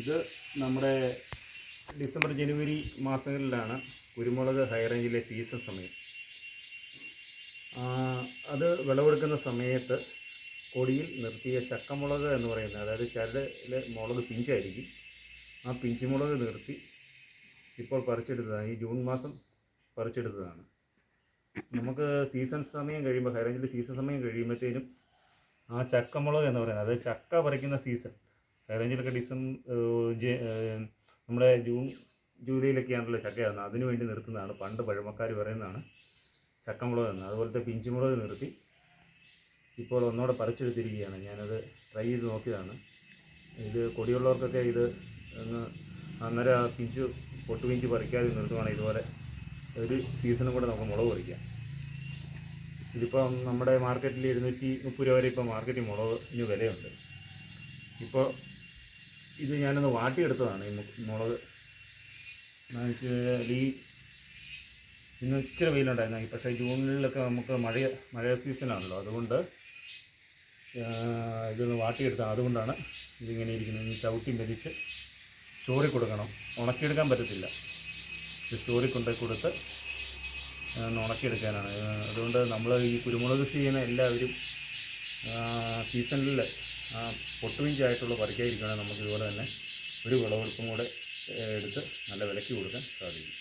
ഇത് നമ്മുടെ ഡിസംബർ ജനുവരി മാസങ്ങളിലാണ് കുരുമുളക് ഹൈ റേഞ്ചിലെ സീസൺ സമയം. അത് വിളവെടുക്കുന്ന സമയത്ത് കൊടിയിൽ നിർത്തിയ ചക്കമുളക് എന്ന് പറയുന്നത് അതായത് ചരടിലെ മുളക് പിഞ്ചായിരിക്കും. ആ പിഞ്ചുമുളക് നിർത്തി ഇപ്പോൾ പറിച്ചെടുത്തതാണ്. ഈ ജൂൺ മാസം പറിച്ചെടുത്തതാണ്. നമുക്ക് സീസൺ സമയം കഴിയുമ്പോൾ ഹൈറേഞ്ചിൽ സീസൺ സമയം കഴിയുമ്പോഴത്തേനും ആ ചക്കമുളക് എന്ന് പറയുന്നത് അതായത് ചക്ക പറിക്കുന്ന സീസൺ റേഞ്ചിലൊക്കെ ഡിസംബർ നമ്മുടെ ജൂൺ ജൂലൈയിലൊക്കെയാണല്ലോ ചക്ക ആകുന്നത് അതിനു വേണ്ടി നിർത്തുന്നതാണ്. പണ്ട് പഴമക്കാർ പറയുന്നതാണ് ചക്കമുളക് എന്ന്. അതുപോലത്തെ പിഞ്ചുമുളക് നിർത്തി ഇപ്പോൾ ഒന്നുകൂടെ പറിച്ചെടുത്തിരിക്കുകയാണ്. ഞാനത് ട്രൈ ചെയ്ത് നോക്കിയതാണ്. ഇത് കൊടിയുള്ളവർക്കൊക്കെ ഇത് ഒന്ന് അന്നേരം ആ പിഞ്ച് പൊട്ടുപിഞ്ച് പറിക്കാതെ നിർത്തുവാണെങ്കിൽ ഇതുപോലെ ഒരു സീസണും കൂടെ നമുക്ക് മുളക് പറിക്കാം. ഇതിപ്പം നമ്മുടെ മാർക്കറ്റിൽ ഇരുന്നൂറ്റി മുപ്പത് രൂപ വരെ ഇപ്പോൾ മാർക്കറ്റിൽ മുളകിന് വിലയുണ്ട്. ഇപ്പോൾ ഇത് ഞാനൊന്ന് വാട്ടിയെടുത്തതാണ് ഈ മുളക്. ഈ ഇന്ന് ഇച്ചിരി വെയിലുണ്ടായിരുന്നു. പക്ഷേ ജൂണിലൊക്കെ നമുക്ക് മഴ മഴ സീസണാണല്ലോ. അതുകൊണ്ട് ഇതൊന്ന് വാട്ടിയെടുത്താണ് അതുകൊണ്ടാണ് ഇതിങ്ങനെ ഇരിക്കുന്നത്. ഇനി ചവിട്ടി മെതിച്ച് സ്റ്റോറി കൊടുക്കണം. ഉണക്കിയെടുക്കാൻ പറ്റത്തില്ല. സ്റ്റോറി കൊണ്ടുപോയി കൊടുത്ത് ഉണക്കിയെടുക്കാനാണ്. അതുകൊണ്ട് നമ്മൾ ഈ കുരുമുളക് കൃഷി ചെയ്യുന്ന എല്ലാവരും സീസണിൽ പൊട്ടുവിഞ്ചായിട്ടുള്ള പറിക്കാതിരിക്കുകയാണെങ്കിൽ നമുക്ക് ഇതുപോലെ തന്നെ ഒരു വിളവെടുപ്പും കൂടെ എടുത്ത് നല്ല വിലയ്ക്ക് കൊടുക്കാൻ സാധിക്കും.